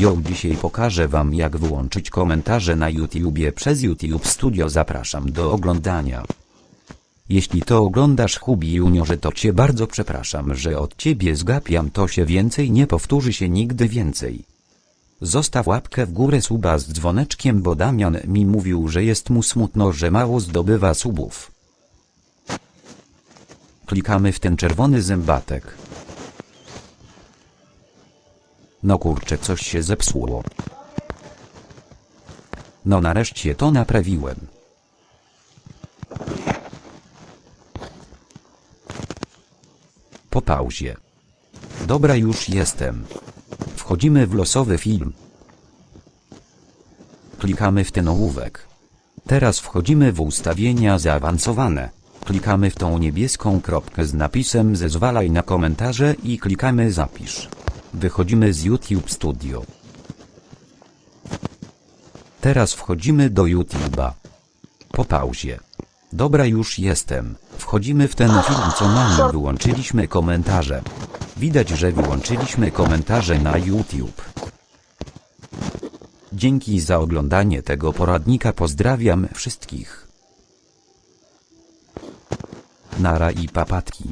Yo, dzisiaj pokażę wam jak wyłączyć komentarze na YouTubie przez YouTube Studio zapraszam do oglądania. Jeśli to oglądasz Hubi Juniorze to cię bardzo przepraszam, że od ciebie zgapiam to się więcej nie powtórzy się nigdy więcej. Zostaw łapkę w górę suba z dzwoneczkiem bo Damian mi mówił, że jest mu smutno, że mało zdobywa subów. Klikamy w ten czerwony zębatek. No kurczę, coś się zepsuło. No nareszcie to naprawiłem. Po pauzie. Dobra, już jestem. Wchodzimy w losowy film. Klikamy w ten ołówek. Teraz wchodzimy w ustawienia zaawansowane. Klikamy w tą niebieską kropkę z napisem zezwalaj na komentarze i klikamy zapisz. Wychodzimy z YouTube Studio. Teraz wchodzimy do YouTube'a. Po pauzie. Dobra już jestem. Wchodzimy w ten film co mamy wyłączyliśmy komentarze. Widać, że wyłączyliśmy komentarze na YouTube. Dzięki za oglądanie tego poradnika pozdrawiam wszystkich. Nara i papatki.